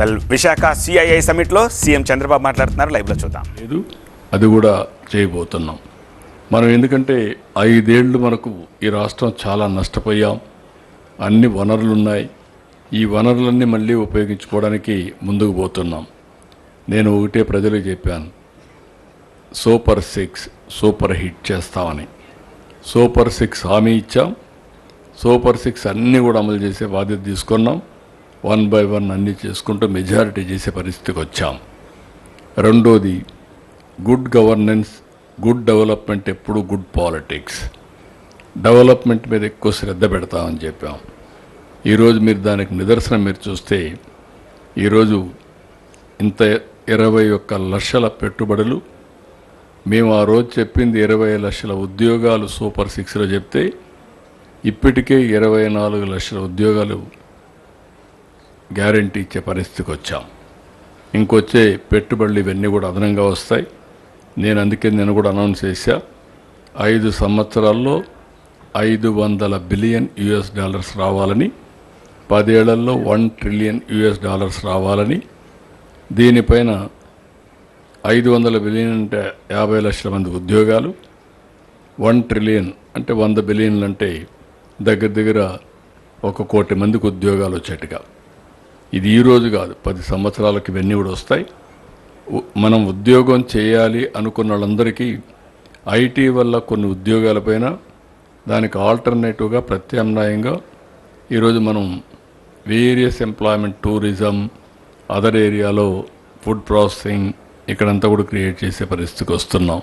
Well Visakha CII సమిట్లో CM Chandrababu మాట్లాడుతున్నారు. లైవ్లో చూద్దాం. లేదు అది కూడా చేయబోతున్నాం. మనం ఎందుకంటే ఐదేళ్ళు మనకు ఈ రాష్ట్రం చాలా నష్టపోయాం. అన్ని వనరులు ఉన్నాయి. ఈ వనరులన్నీ మళ్ళీ ఉపయోగించుకోవడానికి ముందుకు పోతున్నాం. నేను ఒకటే ప్రజలకు చెప్పాను. సూపర్ సిక్స్ సూపర్ హిట్ చేస్తామని. సూపర్ సిక్స్ హామీ ఇచ్చాం. సూపర్ సిక్స్ అన్నీ కూడా అమలు చేసే బాధ్యత తీసుకున్నాం. వన్ బై వన్ అన్నీ చేసుకుంటూ మెజారిటీ చేసే పరిస్థితికి వచ్చాం. రెండోది గుడ్ గవర్నెన్స్ గుడ్ డెవలప్మెంట్ ఎప్పుడు గుడ్ పాలిటిక్స్. డెవలప్మెంట్ మీద ఎక్కువ శ్రద్ధ పెడతామని చెప్పాం. ఈరోజు మీరు దానికి నిదర్శనం మీరు చూస్తే ఈరోజు ఇంత ఇరవై ఒక్క లక్షల పెట్టుబడులు మేము ఆ రోజు చెప్పింది ఇరవై లక్షల ఉద్యోగాలు సూపర్ సిక్స్లో చెప్తే ఇప్పటికే ఇరవై నాలుగు లక్షల ఉద్యోగాలు గ్యారంటీ ఇచ్చే పరిస్థితికి వచ్చాం. ఇంకొచ్చే పెట్టుబడులు ఇవన్నీ కూడా అదనంగా వస్తాయి. నేను అందుకే నేను కూడా అనౌన్స్ చేశా. ఐదు సంవత్సరాల్లో ఐదు వందల బిలియన్ యుఎస్ డాలర్స్ రావాలని పదేళ్ళలో వన్ ట్రిలియన్ యుఎస్ డాలర్స్ రావాలని దీనిపైన ఐదు వందల బిలియన్ అంటే యాభై లక్షల మంది ఉద్యోగాలు వన్ ట్రిలియన్ అంటే వంద బిలియన్లు అంటే దగ్గర దగ్గర ఒక కోటి మందికి ఉద్యోగాలు వచ్చేట్టుగా. ఇది ఈరోజు కాదు పది సంవత్సరాలకి ఇవన్నీ కూడా వస్తాయి. మనం ఉద్యోగం చేయాలి అనుకున్న వాళ్ళందరికీ ఐటీ వల్ల కొన్ని ఉద్యోగాలపైన దానికి ఆల్టర్నేటివ్గా ప్రత్యామ్నాయంగా ఈరోజు మనం వేరియస్ ఎంప్లాయ్మెంట్ టూరిజం అదర్ ఏరియాలో ఫుడ్ ప్రాసెసింగ్ ఇక్కడంతా కూడా క్రియేట్ చేసే పరిస్థితికి వస్తున్నాం.